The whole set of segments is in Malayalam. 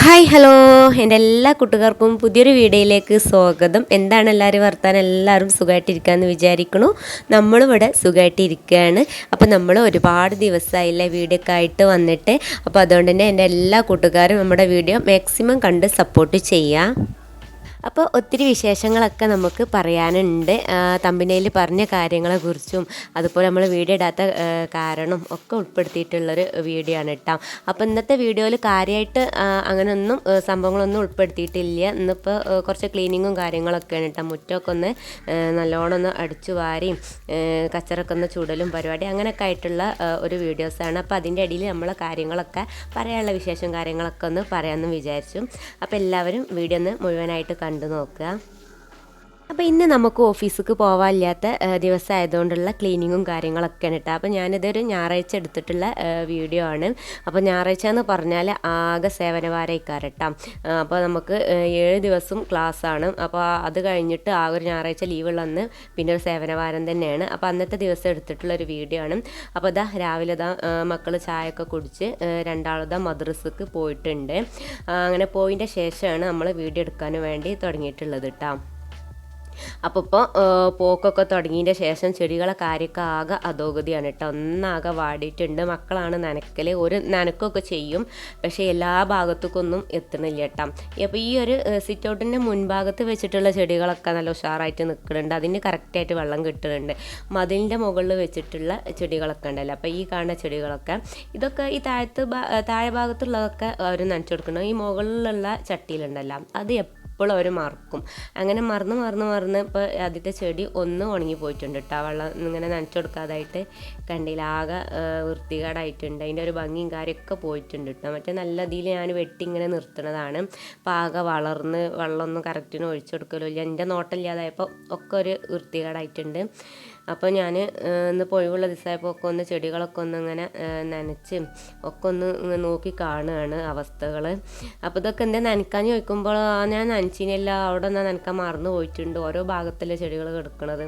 Hi hello. എന്റെ എല്ലാ കൂട്ടുകാർക്കും പുതിയൊരു വീഡിയോയിലേക്ക് സ്വാഗതം. എന്താണ് എല്ലാവരും വർത്താനം? എല്ലാവരും സുഖമായിട്ടിരിക്കാമെന്ന് വിചാരിക്കണു. നമ്മളിവിടെ സുഖമായിട്ടിരിക്കുകയാണ് അപ്പോൾ നമ്മൾ ഒരുപാട് ദിവസമായില്ലേ വീഡിയോ ഒക്കെ ആയിട്ട് വന്നിട്ട്. അപ്പോൾ അതുകൊണ്ട് തന്നെ എന്റെ എല്ലാ കൂട്ടുകാരും നമ്മുടെ വീഡിയോ മാക്സിമം കണ്ട് സപ്പോർട്ട് ചെയ്യാം. അപ്പോൾ ഒത്തിരി വിശേഷങ്ങളൊക്കെ നമുക്ക് പറയാനുണ്ട്. തമ്പിനയിൽ പറഞ്ഞ കാര്യങ്ങളെക്കുറിച്ചും അതുപോലെ നമ്മൾ വീഡിയോ ഇടാത്ത കാരണം ഒക്കെ ഉൾപ്പെടുത്തിയിട്ടുള്ളൊരു വീഡിയോ ആണ് കേട്ടോ അപ്പോൾ ഇന്നത്തെ വീഡിയോയിൽ കാര്യമായിട്ട് അങ്ങനെയൊന്നും സംഭവങ്ങളൊന്നും ഉൾപ്പെടുത്തിയിട്ടില്ല. ഇന്നിപ്പോൾ കുറച്ച് ക്ലീനിങ്ങും കാര്യങ്ങളൊക്കെയാണ് കേട്ടോ മുറ്റമൊക്കെ ഒന്ന് നല്ലോണം ഒന്ന് അടിച്ചു വാരിയും കച്ചറൊക്കെ ഒന്ന് ചൂടലും പരിപാടി അങ്ങനെയൊക്കെ ആയിട്ടുള്ള ഒരു വീഡിയോസാണ് അപ്പോൾ അതിന്റെ ഇടയിൽ നമ്മൾ കാര്യങ്ങളൊക്കെ പറയാനുള്ള വിശേഷം കാര്യങ്ങളൊക്കെ ഒന്ന് പറയാമെന്ന് വിചാരിച്ചു. അപ്പോൾ എല്ലാവരും വീഡിയോ ഒന്ന് മുഴുവനായിട്ട് കണ്ടു നോക്കുക. അപ്പോൾ ഇന്ന് നമുക്ക് ഓഫീസിലേക്ക് ദിവസം ദിവസമായതുകൊണ്ടുള്ള ക്ലീനിങ്ങും കാര്യങ്ങളൊക്കെയാണ് കേട്ടോ അപ്പോൾ ഞാനിതൊരു ഞായറാഴ്ച എടുത്തിട്ടുള്ള വീഡിയോ ആണ്. അപ്പോൾ ഞായറാഴ്ച എന്ന് പറഞ്ഞാൽ ആകെ സേവനവാരയിക്കാറ് കേട്ടോ അപ്പോൾ നമുക്ക് ഏഴ് ദിവസം ക്ലാസ് ആണ്. അപ്പോൾ അത് കഴിഞ്ഞിട്ട് ആ ഒരു ഞായറാഴ്ച ലീവുള്ള അന്ന് പിന്നെ ഒരു സേവനവാരം തന്നെയാണ്. അപ്പോൾ അന്നത്തെ ദിവസം എടുത്തിട്ടുള്ള ഒരു വീഡിയോ ആണ്. അപ്പോൾ ഇതാ രാവിലെ ഇതാ മക്കൾ ചായയൊക്കെ കുടിച്ച് രണ്ടാളുതാ മദ്രസക്ക് പോയിട്ടുണ്ട്. അങ്ങനെ പോയതിന്റെ ശേഷമാണ് നമ്മൾ വീഡിയോ എടുക്കാൻ വേണ്ടി തുടങ്ങിയിട്ടുള്ളത് കേട്ടോ അപ്പോൾ ഇപ്പോൾ പോക്കൊക്കെ തുടങ്ങിയതിന്റെ ശേഷം ചെടികളെ കാര്യമൊക്കെ ആകെ അധോഗതിയാണ് കേട്ടോ. ഒന്നാകെ വാടിയിട്ടുണ്ട്. മക്കളാണ് നനക്കൽ ഒരു നനക്കൊക്കെ ചെയ്യും. പക്ഷേ എല്ലാ ഭാഗത്തേക്കൊന്നും എത്തണില്ല കേട്ടോ. അപ്പോൾ ഈ ഒരു സിറ്റ് ഔട്ടിന്റെ മുൻഭാഗത്ത് വെച്ചിട്ടുള്ള ചെടികളൊക്കെ നല്ല ഉഷാറായിട്ട് നിൽക്കുന്നുണ്ട് അതിന് കറക്റ്റായിട്ട് വെള്ളം കിട്ടുന്നുണ്ട് മതിലിന്റെ മുകളിൽ വെച്ചിട്ടുള്ള ചെടികളൊക്കെ ഉണ്ടല്ലോ. അപ്പോൾ ഈ കാണുന്ന ചെടികളൊക്കെ. ഇതൊക്കെ ഈ താഴത്ത് താഴെ ഭാഗത്തുള്ളതൊക്കെ അവർ നനച്ചു കൊടുക്കണം ഈ മുകളിലുള്ള ചട്ടിയിലുണ്ടല്ലോ. അത് എപ്പോഴും അവർ മറക്കും. അങ്ങനെ മറന്ന് മറന്ന് മറന്ന് ഇപ്പോൾ ആദ്യത്തെ ചെടി ഒന്ന് ഉണങ്ങി പോയിട്ടുണ്ട് കേട്ടോ വെള്ളം ഇങ്ങനെ നനച്ചു കൊടുക്കാതായിട്ട് കണ്ടില്ല. ആകെ വൃത്തികേടായിട്ടുണ്ട്. അതിന്റെ ഒരു ഭംഗിയും കാര്യമൊക്കെ പോയിട്ടുണ്ട് കേട്ടോ മറ്റേ നല്ല ഇതിൽ ഞാൻ വെട്ടി ഇങ്ങനെ നിർത്തുന്നതാണ്. അപ്പോൾ ആകെ വളർന്ന് വെള്ളമൊന്നും കറക്റ്റിന് ഒഴിച്ചു കൊടുക്കലോ ഇല്ല. എന്റെ നോട്ടമില്ലാതായപ്പോൾ ഒക്കെ ഒരു വൃത്തികേടായിട്ടുണ്ട്. അപ്പോൾ ഞാൻ ഇന്ന് പൊഴിവുള്ള ദിവസമായപ്പോൾ ഒക്കെ ഒന്ന് ചെടികളൊക്കെ ഒന്ന് ഇങ്ങനെ നനച്ച് ഒക്കെ ഒന്ന് നോക്കി കാണുകയാണ് അവസ്ഥകൾ അപ്പോൾ ഇതൊക്കെ എന്താ നനക്കാൻ ചോദിക്കുമ്പോൾ ഞാൻ നനച്ചിനില്ല അവിടെ നിന്ന് നനക്കാൻ മറന്നു പോയിട്ടുണ്ട്. ഓരോ ഭാഗത്തല്ലേ ചെടികൾ കിടക്കുന്നത്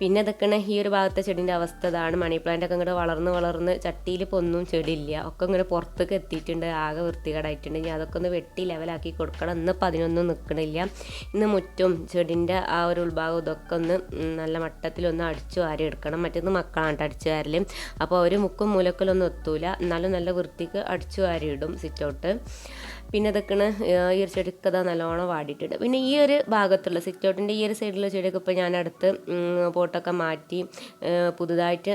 പിന്നെ ഇതൊക്കെയാണ് ഈ ഒരു ഭാഗത്തെ ചെടീന്റെ അവസ്ഥ. ഇതാണ് മണി പ്ലാന്റ് ഒക്കെ ഇങ്ങോട്ട് വളർന്ന് വളർന്ന് ചട്ടിയിൽ ഇപ്പോൾ ഒന്നും ചെടിയില്ല. ഒക്കെ ഇങ്ങനെ പുറത്തേക്ക് എത്തിയിട്ടുണ്ട്. ആകെ വൃത്തികേടായിട്ടുണ്ട്. ഇനി അതൊക്കെ ഒന്ന് വെട്ടി ലെവലാക്കി കൊടുക്കണം. ഇന്നിപ്പോൾ അതിനൊന്നും നിൽക്കണില്ല ഇന്ന് മുറ്റും ചെടിന്റെ ആ ഒരു ഉൾഭാഗം ഇതൊക്കെ ഒന്ന് നല്ല മട്ടത്തിലൊന്ന് അടിച്ചു വാരി എടുക്കണം. മറ്റേത് മക്കളാണ്ട് അടിച്ച് വാരൽ. അപ്പോൾ അവർ മുക്കും മൂലക്കലൊന്നും എത്തൂല. എന്നാലും നല്ല വൃത്തിക്ക് അടിച്ചു വാരി ഇടും. സിറ്റ് ഔട്ട് പിന്നെ ഇതൊക്കെയാണ് ഈ ഒരു ചെടിക്ക് അതാ നല്ലോണം വാടിയിട്ടുണ്ട്. പിന്നെ ഈ ഒരു ഭാഗത്തുള്ള സിറ്റ് ഔട്ടിന്റെ ഈ ഒരു സൈഡിലുള്ള ചെടിയൊക്കെ ഇപ്പോൾ ഞാൻ അടുത്ത് പോട്ടൊക്കെ മാറ്റി പുതുതായിട്ട്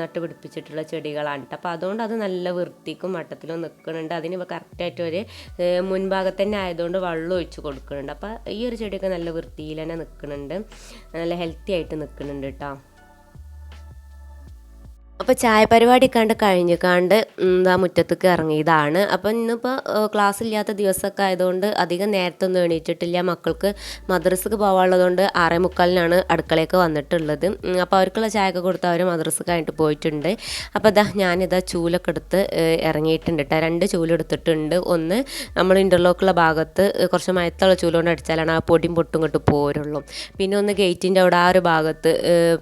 നട്ടുപിടിപ്പിച്ചിട്ടുള്ള ചെടികളാണ് കേട്ടോ അപ്പോൾ അതുകൊണ്ട് അത് നല്ല വൃത്തിക്കും മട്ടത്തിലും നിൽക്കുന്നുണ്ട് അതിന് ഇപ്പോൾ കറക്റ്റായിട്ട് ഒരു മുൻഭാഗത്ത് തന്നെ ആയതുകൊണ്ട് വെള്ളം ഒഴിച്ച് കൊടുക്കുന്നുണ്ട്. അപ്പോൾ ഈ ഒരു ചെടിയൊക്കെ നല്ല വൃത്തിയിൽ തന്നെ നിൽക്കുന്നുണ്ട് നല്ല ഹെൽത്തി ആയിട്ട് നിൽക്കുന്നുണ്ട് കേട്ടോ അപ്പോൾ ചായ പരിപാടി കണ്ട് കഴിഞ്ഞ് കണ്ട് എന്താ മുറ്റത്തേക്ക് ഇറങ്ങിയതാണ്. അപ്പോൾ ഇന്നിപ്പോൾ ക്ലാസ് ഇല്ലാത്ത ദിവസമൊക്കെ ആയതുകൊണ്ട് അധികം നേരത്തെ ഒന്നും എണീറ്റിട്ടില്ല. മക്കൾക്ക് മദ്രസക്ക് പോകാനുള്ളതുകൊണ്ട് ആറേ മുക്കാലിനാണ് അടുക്കളയൊക്കെ വന്നിട്ടുള്ളത്. അപ്പോൾ അവർക്കുള്ള ചായയൊക്കെ കൊടുത്ത് അവർ മദ്രസക്കായിട്ട് പോയിട്ടുണ്ട്. അപ്പോൾ ഇതാ ഞാനിതാ ചൂലൊക്കെ എടുത്ത് ഇറങ്ങിയിട്ടുണ്ട് കേട്ടോ രണ്ട് ചൂലെടുത്തിട്ടുണ്ട് ഒന്ന് നമ്മൾ ഇന്റർലോക്കുള്ള ഭാഗത്ത് കുറച്ച് മയത്തുള്ള ചൂൽ കൊണ്ട് അടിച്ചാലാണ് ആ പൊടിയും പൊട്ടും ഇങ്ങോട്ട് പോരുള്ളൂ. പിന്നെ ഒന്ന് ഗേറ്റിന്റെ അവിടെ ആ ഒരു ഭാഗത്ത്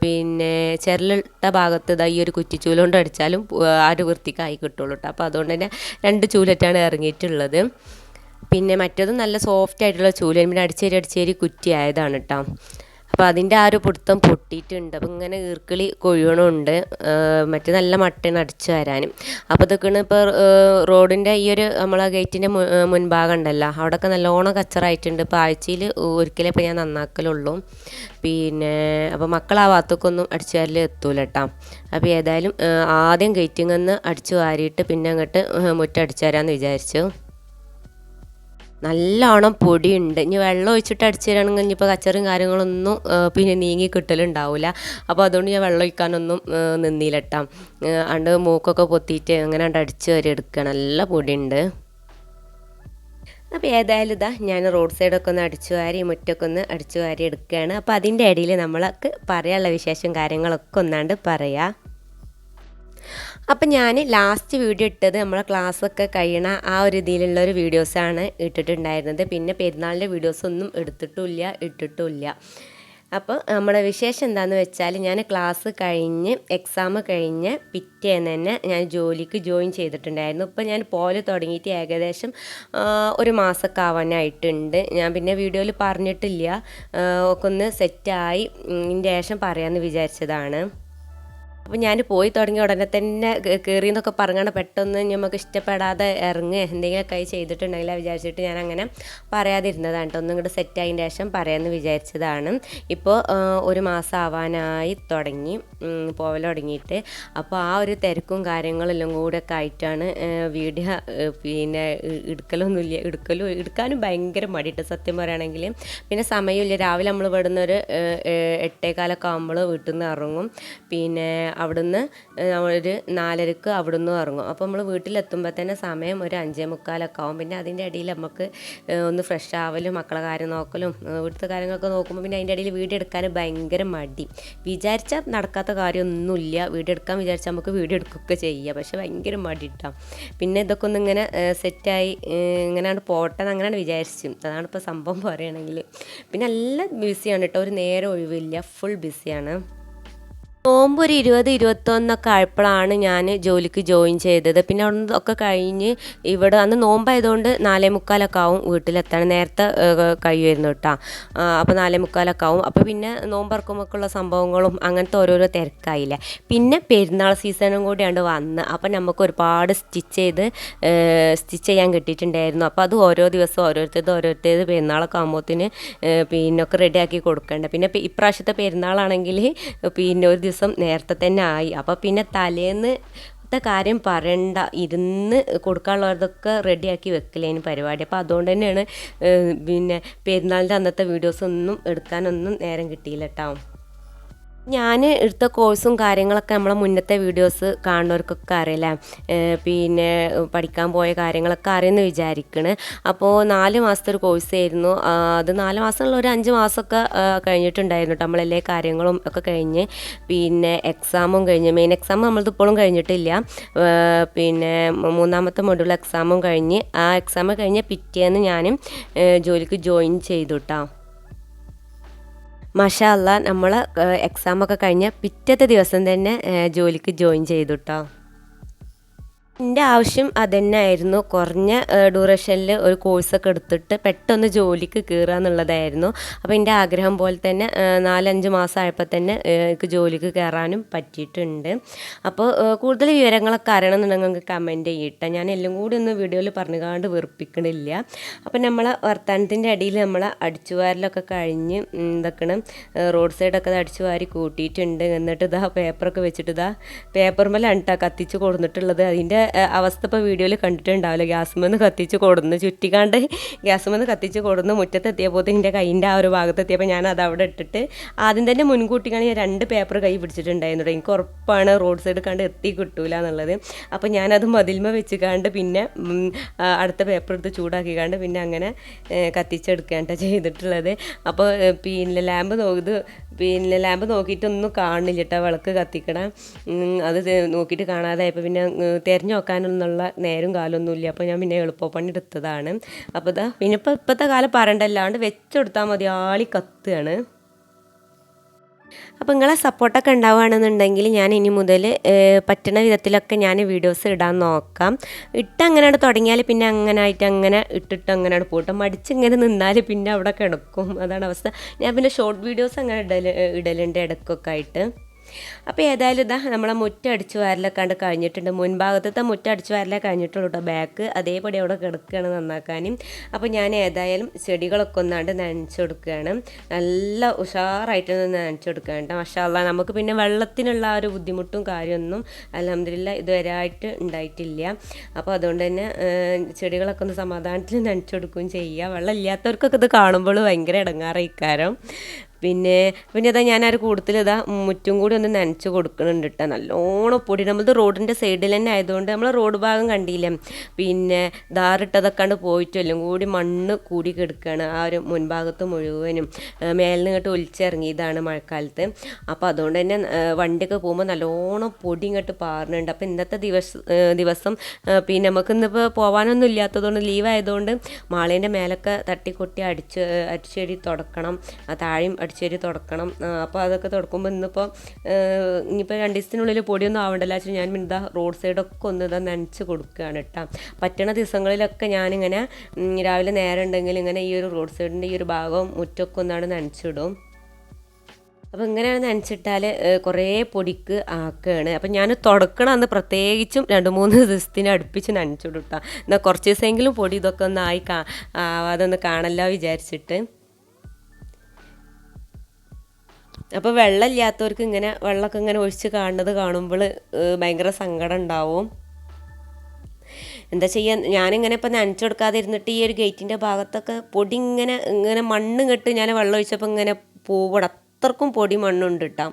പിന്നെ ചെരലിട്ട ഭാഗത്ത് ഇതാ ഈ ഒരു കുറ്റിച്ചൂൽ കൊണ്ട് അടിച്ചാലും ആ ഒരു വൃത്തിക്കായി കിട്ടുള്ളൂ കേട്ടോ അപ്പോൾ അതുകൊണ്ട് തന്നെ രണ്ട് ചൂലറ്റാണ് ഇറങ്ങിയിട്ടുള്ളത്. പിന്നെ മറ്റേത് നല്ല സോഫ്റ്റ് ആയിട്ടുള്ള ചൂൽ പിന്നെ അടിച്ചേരി അടിച്ചേരി കുറ്റി ആയതാണ് കേട്ടോ അപ്പോൾ അതിന്റെ ആ ഒരു പിടുത്തം പൊട്ടിയിട്ടുണ്ട്. അപ്പോൾ ഇങ്ങനെ ഈർക്കിളി കൊഴിയണമുണ്ട് മറ്റേ നല്ല മട്ടയാണ് അടിച്ചു വരാനും. അപ്പോൾ ഇതൊക്കെയാണ് ഇപ്പോൾ റോഡിന്റെ ഈ ഒരു നമ്മളെ ഗേറ്റിന്റെ മുൻഭാഗം ഉണ്ടല്ലോ അവിടെയൊക്കെ നല്ലോണം കച്ചറായിട്ടുണ്ട്. ഇപ്പോൾ ആഴ്ചയിൽ ഒരിക്കലേ ഇപ്പോൾ ഞാൻ നന്നാക്കലുള്ളൂ. പിന്നെ അപ്പോൾ മക്കൾ ആ ഭാഗത്തേക്കൊന്നും അടിച്ചു വാരൽ എത്തൂല കേട്ടോ അപ്പോൾ ഏതായാലും ആദ്യം ഗേറ്റിങ്ങന്ന് അടിച്ചു വാരിയിട്ട് പിന്നെ അങ്ങോട്ട് മുറ്റടിച്ചു തരാമെന്ന് വിചാരിച്ചു. നല്ലോണം പൊടിയുണ്ട്. ഇനി വെള്ളം ഒഴിച്ചിട്ട് അടിച്ചു തരാണെങ്കിൽ ഇനിയിപ്പോൾ കച്ചറും കാര്യങ്ങളൊന്നും പിന്നെ നീങ്ങി കിട്ടലുണ്ടാവില്ല അപ്പോൾ അതുകൊണ്ട് ഞാൻ വെള്ളം ഒഴിക്കാനൊന്നും ആ, നിന്നില്ല അണ്ട് മൂക്കൊക്കെ പൊത്തിയിട്ട് അങ്ങനെ അണ്ട് അടിച്ചു വരെ എടുക്കുക നല്ല പൊടിയുണ്ട്. അപ്പോൾ ഏതായാലും ഇതാ ഞാൻ റോഡ് സൈഡൊക്കെ ഒന്ന് അടിച്ചു വാരി മുറ്റൊക്കെ ഒന്ന് അടിച്ചു വാരി എടുക്കുകയാണ് അപ്പോൾ അതിന്റെ ഇടയിൽ നമ്മൾക്ക് പറയാനുള്ള വിശേഷം കാര്യങ്ങളൊക്കെ ഒന്നാണ്ട് പറയാം. അപ്പം ഞാൻ ലാസ്റ്റ് വീഡിയോ ഇട്ടത് നമ്മളെ ക്ലാസ്സൊക്കെ കഴിയണ ആ ഒരു രീതിയിലുള്ള ഒരു വീഡിയോസാണ് ഇട്ടിട്ടുണ്ടായിരുന്നത്. പിന്നെ പെരുന്നാളിന്റെ വീഡിയോസൊന്നും എടുത്തിട്ടില്ല ഇട്ടിട്ടില്ല അപ്പോൾ നമ്മുടെ വിശേഷം എന്താണെന്ന് വെച്ചാൽ ഞാൻ ക്ലാസ് കഴിഞ്ഞ് എക്സാം കഴിഞ്ഞ് പിറ്റേന്ന് തന്നെ ഞാൻ ജോലിക്ക് ജോയിൻ ചെയ്തിട്ടുണ്ടായിരുന്നു. ഇപ്പോൾ ഞാൻ പോലെ തുടങ്ങിയിട്ട് ഏകദേശം ഒരു മാസമൊക്കെ ആവാനായിട്ടുണ്ട്. ഞാൻ പിന്നെ വീഡിയോയിൽ പറഞ്ഞിട്ടില്ല. ഒക്കെ ഒന്ന് സെറ്റായി ഇതിന്റെ ശേഷം പറയാമെന്ന് വിചാരിച്ചതാണ്. അപ്പോൾ ഞാൻ പോയി തുടങ്ങിയ ഉടനെ തന്നെ കയറി എന്നൊക്കെ പറഞ്ഞാണ് പെട്ടെന്ന് നമുക്ക് ഇഷ്ടപ്പെടാതെ ഇറങ്ങുക എന്തെങ്കിലും ആയി ചെയ്തിട്ടുണ്ടെങ്കിൽ വിചാരിച്ചിട്ട് ഞാൻ അങ്ങനെ പറയാതിരുന്നതാണ് കേട്ടോ ഒന്നും ഇങ്ങോട്ട് സെറ്റ് ആയതിന് ശേഷം പറയാമെന്ന് വിചാരിച്ചതാണ്. ഇപ്പോൾ ഒരു മാസം ആവാനായി തുടങ്ങി. പോവൽ തുടങ്ങിയിട്ട്. അപ്പോൾ ആ ഒരു തിരക്കും കാര്യങ്ങളെല്ലാം കൂടെ ഒക്കെ ആയിട്ടാണ് വീഡിയോ പിന്നെ എടുക്കലൊന്നുമില്ല എടുക്കലും എടുക്കാനും ഭയങ്കര മടിയിട്ട്. സത്യം പറയുകയാണെങ്കിൽ പിന്നെ സമയമില്ല. രാവിലെ നമ്മൾ ഇവിടുന്ന് ഒരു എട്ടേകാലൊക്കെ ആകുമ്പോൾ വീട്ടിൽ നിന്ന് ഇറങ്ങും പിന്നെ അവിടുന്ന് ഒരു നാലരക്ക് അവിടുന്ന് ഇറങ്ങും. അപ്പോൾ നമ്മൾ വീട്ടിലെത്തുമ്പോൾ തന്നെ സമയം ഒരു അഞ്ചേ മുക്കാലൊക്കെ ആവും. പിന്നെ അതിന്റെ ഇടയിൽ നമുക്ക് ഒന്ന് ഫ്രഷ് ആവലും മക്കളെ കാര്യം നോക്കലും വീട്ടിലത്തെ കാര്യങ്ങളൊക്കെ നോക്കുമ്പോൾ പിന്നെ അതിന്റെ ഇടയിൽ വീഡിയോ എടുക്കാൻ ഭയങ്കര മടി. വിചാരിച്ചാൽ നടക്കാത്ത കാര്യമൊന്നുമില്ല. വീഡിയോ എടുക്കാൻ വിചാരിച്ചാൽ നമുക്ക് വീഡിയോ എടുക്കുകയൊക്കെ ചെയ്യാം. പക്ഷെ ഭയങ്കര മടി ഇട്ടാം പിന്നെ ഇതൊക്കെ ഒന്ന് ഇങ്ങനെ സെറ്റായി ഇങ്ങനെയാണ് പോട്ടെ എന്ന് അങ്ങനെയാണ് വിചാരിച്ചു. അതാണ് ഇപ്പോൾ സംഭവം പറയുകയാണെങ്കിൽ പിന്നെ എല്ലാം ബിസിയാണ് കേട്ടോ ഒരു നേരം ഒഴിവില്ല. ഫുൾ ബിസിയാണ് നോമ്പ് ഒരു ഇരുപത് ഇരുപത്തൊന്നൊക്കെ ആയപ്പോഴാണ് ഞാൻ ജോലിക്ക് ജോയിൻ ചെയ്തത്. പിന്നെ അവിടെ ഒക്കെ കഴിഞ്ഞ് ഇവിടെ അന്ന് നോമ്പായതുകൊണ്ട് നാലേ മുക്കാലൊക്കെ ആവും വീട്ടിലെത്താൻ. നേരത്തെ കഴിയുമായിരുന്നു കേട്ടോ. അപ്പോൾ നാലേ മുക്കാലൊക്കെ ആവും. അപ്പോൾ പിന്നെ നോമ്പറക്കുമ്പോഴൊക്കെയുള്ള സംഭവങ്ങളും അങ്ങനത്തെ ഓരോരോ തിരക്കായില്ലേ. പിന്നെ പെരുന്നാൾ സീസണും കൂടിയാണ് വന്ന്. അപ്പോൾ നമുക്ക് ഒരുപാട് സ്റ്റിച്ച് ചെയ്ത് സ്റ്റിച്ച് ചെയ്യാൻ കിട്ടിയിട്ടുണ്ടായിരുന്നു. അപ്പോൾ അത് ഓരോ ദിവസം ഓരോരുത്തരത് ഓരോരുത്തരത് പെരുന്നാളൊക്കെ ആകുമ്പോഴത്തേന് പിന്നൊക്കെ റെഡിയാക്കി കൊടുക്കണ്ട. പിന്നെ ഇപ്രാവശ്യത്തെ പെരുന്നാളാണെങ്കിൽ പിന്നെ ഒരു ദിവസം നേരത്തെ തന്നെ ആയി. അപ്പോൾ പിന്നെ തലേന്ന് കാര്യം പറയണ്ട. ഇരുന്ന് കൊടുക്കാനുള്ളതൊക്കെ റെഡിയാക്കി വെക്കലേന് പരിപാടി. അപ്പോൾ അതുകൊണ്ട് തന്നെയാണ് പിന്നെ പെരുന്നാളിന്റെ അന്നത്തെ വീഡിയോസ് ഒന്നും എടുക്കാനൊന്നും നേരം കിട്ടിയില്ല കേട്ടോ ഞാൻ എടുത്ത കോഴ്സും കാര്യങ്ങളൊക്കെ നമ്മളെ മുന്നത്തെ വീഡിയോസ് കാണുന്നവർക്കൊക്കെ അറിയില്ലേ? പിന്നെ പഠിക്കാൻ പോയ കാര്യങ്ങളൊക്കെ അറിയുമെന്ന് വിചാരിക്കണ്. അപ്പോൾ നാല് മാസത്തെ ഒരു കോഴ്സായിരുന്നു ആയിരുന്നു. അത് നാല് മാസമുള്ള ഒരു അഞ്ച് മാസമൊക്കെ കഴിഞ്ഞിട്ടുണ്ടായിരുന്നു കേട്ടോ നമ്മളെല്ലാ കാര്യങ്ങളും ഒക്കെ കഴിഞ്ഞ്. പിന്നെ എക്സാമും കഴിഞ്ഞ്. മെയിൻ എക്സാം നമ്മളത് ഇപ്പോഴും കഴിഞ്ഞിട്ടില്ല. പിന്നെ മൂന്നാമത്തെ മൊഡ്യൂൾ എക്സാമും കഴിഞ്ഞ്. ആ എക്സാം കഴിഞ്ഞ് പിറ്റേന്ന് ഏഹ് ജോലിക്ക് ജോയിൻ ചെയ്തു കേട്ടോ മഷാല്ല നമ്മൾ എക്സാമൊക്കെ കഴിഞ്ഞ പിറ്റത്തെ ദിവസം തന്നെ ജോലിക്ക് ജോയിൻ ചെയ്തു കേട്ടോ എന്റെ ആവശ്യം അതന്നെയായിരുന്നു. കുറഞ്ഞ ഡ്യൂറേഷനിൽ ഒരു കോഴ്സൊക്കെ എടുത്തിട്ട് പെട്ടെന്ന് ജോലിക്ക് കയറുക എന്നുള്ളതായിരുന്നു. അപ്പോൾ എന്റെ ആഗ്രഹം പോലെ തന്നെ നാലഞ്ച് മാസം ആയപ്പോൾ തന്നെ എനിക്ക് ജോലിക്ക് കയറാനും പറ്റിയിട്ടുണ്ട്. അപ്പോൾ കൂടുതൽ വിവരങ്ങളൊക്കെ അറിയണമെന്നുണ്ടെങ്കിൽ നിങ്ങൾക്ക് കമന്റ് ചെയ്യട്ടെ. ഞാൻ എല്ലാം കൂടി ഒന്ന് വീഡിയോയിൽ പറഞ്ഞുകാണ്ട് വെറുപ്പിക്കണില്ല. അപ്പോൾ നമ്മളെ വർത്തമാനത്തിന്റെ അടിയിൽ നമ്മൾ അടിച്ചുവാരലൊക്കെ കഴിഞ്ഞ് ഇതൊക്കെയാണ് റോഡ് സൈഡൊക്കെ അടിച്ചു വാരി കൂട്ടിയിട്ടുണ്ട്. എന്നിട്ട് ഇതാ പേപ്പറൊക്കെ വെച്ചിട്ട് ഇതാ പേപ്പർ കേട്ടോ കത്തിച്ച് കൊടുത്തിട്ടുള്ളത് അതിന്റെ അവസ്ഥ ഇപ്പോൾ വീഡിയോയിൽ കണ്ടിട്ടുണ്ടാവില്ല? ഗ്യാസുമെന്ന് കത്തിച്ച് കൊടുന്ന് ചുറ്റിക്കാണ്ട് ഗ്യാസുമെന്ന് കത്തിച്ച് കൊടുന്ന് മുറ്റത്തെത്തിയപ്പോൾ എന്റെ കൈയിന്റെ ആ ഒരു ഭാഗത്തെത്തിയപ്പോൾ ഞാൻ അത് അവിടെ ഇട്ടിട്ട് ആദ്യം തന്നെ മുൻകൂട്ടിക്കാണ് ഞാൻ രണ്ട് പേപ്പർ കൈ പിടിച്ചിട്ടുണ്ടായിരുന്നു. എനിക്ക് ഉറപ്പാണ് റോഡ് സൈഡ് കണ്ട് എത്തി കിട്ടൂല എന്നുള്ളത്. അപ്പോൾ ഞാനത് മതിൽമ വെച്ച് കണ്ട് പിന്നെ അടുത്ത പേപ്പർ എടുത്ത് ചൂടാക്കി കണ്ട് പിന്നെ അങ്ങനെ ഏഹ്, ചെയ്തിട്ടുള്ളത്. അപ്പോൾ പിന്നെ ലാമ്പ് നോക്കിയത് പിന്നെ ലാമ്പ് നോക്കിയിട്ടൊന്നും കാണില്ല കേട്ടോ വിളക്ക് കത്തിക്കണം. അത് നോക്കിയിട്ട് കാണാതായപ്പോൾ പിന്നെ തിരഞ്ഞു നോക്കാനൊന്നുള്ള നേരം കാലമൊന്നുമില്ല അപ്പോൾ ഞാൻ പിന്നെ എളുപ്പപ്പണി എടുത്തതാണ്. അപ്പോൾ ഇതാ പിന്നെ ഇപ്പോൾ ഇപ്പോഴത്തെ കാലം പറയണ്ടല്ലാണ്ട് വെച്ചെടുത്താൽ മതി. ആളി കത്തുകയാണ് അപ്പോൾ നിങ്ങളെ സപ്പോർട്ടൊക്കെ ഉണ്ടാവുകയാണെന്നുണ്ടെങ്കിൽ ഞാൻ ഇനി മുതൽ പറ്റുന്ന വിധത്തിലൊക്കെ ഞാൻ വീഡിയോസ് ഇടാൻ നോക്കാം. ഇട്ട് അങ്ങനെ തുടങ്ങിയാൽ പിന്നെ അങ്ങനെ ആയിട്ട് അങ്ങനെ ഇട്ടിട്ട് അങ്ങനെ പോട്ടും മടിച്ച് ഇങ്ങനെ നിന്നാൽ പിന്നെ അവിടെ കിടക്കും. അതാണ് അവസ്ഥ. ഞാൻ പിന്നെ ഷോർട്ട് വീഡിയോസ് അങ്ങനെ ഇടൽ ഇടലുണ്ട് ഇടക്കൊക്കെ ആയിട്ട്. അപ്പോൾ ഏതായാലും ഇതാ നമ്മളെ മുറ്റം അടിച്ചു വാരലൊക്കെ കണ്ട് കഴിഞ്ഞിട്ടുണ്ട്. മുൻഭാഗത്തെ മുറ്റം അടിച്ചു കഴിഞ്ഞിട്ടുള്ളൂ കേട്ടോ ബാക്ക് അതേപടി അവിടെ കിടക്കുകയാണ് നന്നാക്കാനും. അപ്പോൾ ഞാൻ ഏതായാലും ചെടികളൊക്കെ ഒന്നാണ്ട് നനച്ചു കൊടുക്കുകയാണ് നല്ല ഉഷാറായിട്ട് നനച്ചു കൊടുക്കുകയാണ് കേട്ടോ മഷാല്ല നമുക്ക് പിന്നെ വെള്ളത്തിനുള്ള ആ ഒരു ബുദ്ധിമുട്ടും കാര്യമൊന്നും അലഹമില്ല ഇതുവരെ ആയിട്ട് ഉണ്ടായിട്ടില്ല. അപ്പോൾ അതുകൊണ്ട് തന്നെ ചെടികളൊക്കെ ഒന്ന് സമാധാനത്തിൽ നനച്ചു കൊടുക്കുകയും ചെയ്യുക വെള്ളം ഇല്ലാത്തവർക്കൊക്കെ ഇത് കാണുമ്പോൾ ഭയങ്കര ഇടങ്ങാറയിക്കാരം പിന്നെ പിന്നെ അതാ ഞാൻ ആ ഒരു കൂടുതൽ ഇതാ മുറ്റും കൂടി ഒന്ന് നനച്ച് കൊടുക്കുന്നുണ്ട് കേട്ടോ നല്ലോണം പൊടി നമ്മളത് റോഡിന്റെ സൈഡിൽ തന്നെ ആയതുകൊണ്ട് നമ്മൾ റോഡ് ഭാഗം കണ്ടില്ല? പിന്നെ ദാറിട്ടതൊക്കെ കണ്ട് പോയിട്ടും എല്ലാം കൂടി മണ്ണ് കൂടി കിടക്കുകയാണ് ആ ഒരു മുൻഭാഗത്ത് മുഴുവനും. മേലിൽ ഇങ്ങോട്ട് ഒലിച്ചിറങ്ങിയതാണ് മഴക്കാലത്ത്. അപ്പോൾ അതുകൊണ്ട് തന്നെ വണ്ടിയൊക്കെ പോകുമ്പോൾ നല്ലോണം പൊടി ഇങ്ങോട്ട് പാറുന്നുണ്ട് അപ്പോൾ ഇന്നത്തെ ദിവസം ദിവസം പിന്നെ നമുക്ക് ഇന്നിപ്പോൾ പോകാനൊന്നും ഇല്ലാത്തതുകൊണ്ട് ലീവ് ആയതുകൊണ്ട് മാളേന്റെ മേലൊക്കെ തട്ടിക്കൊട്ടി അടിച്ച് അടിച്ചെടി തുടക്കണം. താഴെയും അടിച്ച് അടിച്ചേരി തുടക്കണം. അപ്പോൾ അതൊക്കെ തുടക്കുമ്പോൾ ഇന്നിപ്പോൾ ഇനിയിപ്പോൾ രണ്ട് ദിവസത്തിനുള്ളിൽ പൊടിയൊന്നും ആവണ്ടല്ല വെച്ചാൽ ഞാൻ ഇതാ റോഡ് സൈഡൊക്കെ ഒന്ന് ഇതാ നനച്ച് കൊടുക്കുകയാണ് കേട്ടോ പറ്റണ ദിവസങ്ങളിലൊക്കെ ഞാനിങ്ങനെ രാവിലെ നേരം ഉണ്ടെങ്കിൽ ഇങ്ങനെ ഈ ഒരു റോഡ് സൈഡിന്റെ ഈ ഒരു ഭാഗം മുറ്റൊക്കെ ഒന്നാണ് നനച്ചിടും. അപ്പോൾ ഇങ്ങനെയാണ് നനച്ചിട്ടാൽ കുറേ പൊടിക്ക് ആക്കുകയാണ് അപ്പം ഞാൻ തുടക്കണം അന്ന് പ്രത്യേകിച്ചും രണ്ട് മൂന്ന് ദിവസത്തിന് അടുപ്പിച്ച് നനച്ചിടും കേട്ടോ എന്നാൽ കുറച്ച് ദിവസമെങ്കിലും പൊടി ഇതൊക്കെ ഒന്ന് ആയി കാ അതൊന്ന് കാണല്ലോ വിചാരിച്ചിട്ട്. അപ്പോൾ വെള്ളമില്ലാത്തവർക്ക് ഇങ്ങനെ വെള്ളമൊക്കെ ഇങ്ങനെ ഒഴിച്ച് കാണുന്നത് കാണുമ്പോൾ ഭയങ്കര സങ്കടം ഉണ്ടാവും. എന്താ ചെയ്യാൻ ഞാനിങ്ങനെ ഇപ്പം നനച്ചു കൊടുക്കാതെ ഇരുന്നിട്ട് ഈ ഒരു ഗേറ്റിന്റെ ഭാഗത്തൊക്കെ പൊടി ഇങ്ങനെ ഇങ്ങനെ മണ്ണ് കെട്ട് ഞാൻ വെള്ളം ഒഴിച്ചപ്പോൾ ഇങ്ങനെ പൂവട അത്രക്കും പൊടി മണ്ണുണ്ട് കേട്ടോ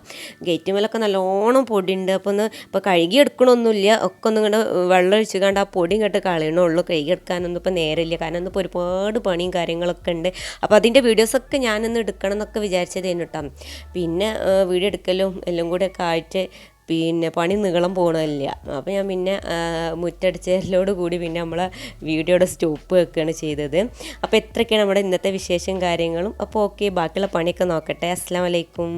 ഗേറ്റ് മേലൊക്കെ നല്ലോണം പൊടിയുണ്ട്. അപ്പോൾ ഒന്ന് ഇപ്പോൾ കഴുകി എടുക്കണമൊന്നുമില്ല ഒക്കെ ഒന്ന് ഇങ്ങനെ വെള്ളം ഒഴിച്ച് കണ്ട് ആ പൊടി ഇങ്ങോട്ട് കളയണുള്ളൂ കഴുകി എടുക്കാനൊന്നും ഇപ്പോൾ നേരമില്ല. കാരണം ഇന്നിപ്പോൾ ഒരുപാട് പണിയും കാര്യങ്ങളൊക്കെ ഉണ്ട്. അപ്പോൾ അതിന്റെ വീഡിയോസൊക്കെ ഞാനൊന്ന് എടുക്കണം എന്നൊക്കെ വിചാരിച്ചതേനു കേട്ടോ പിന്നെ വീഡിയോ എടുക്കലും എല്ലാം കൂടെ ഒക്കെ ആയിട്ട് പിന്നെ പണി നീളം പോകണമില്ല അപ്പോൾ ഞാൻ പിന്നെ മുറ്റടിച്ചതിലോട് കൂടി പിന്നെ നമ്മളെ വീഡിയോയുടെ സ്റ്റോപ്പ് വെക്കുകയാണ് ചെയ്തത്. അപ്പോൾ എത്രയൊക്കെയാണ് നമ്മുടെ ഇന്നത്തെ വിശേഷം കാര്യങ്ങളും. അപ്പോൾ ഓക്കെ ബാക്കിയുള്ള പണിയൊക്കെ നോക്കട്ടെ. അസ്സാം വലൈക്കും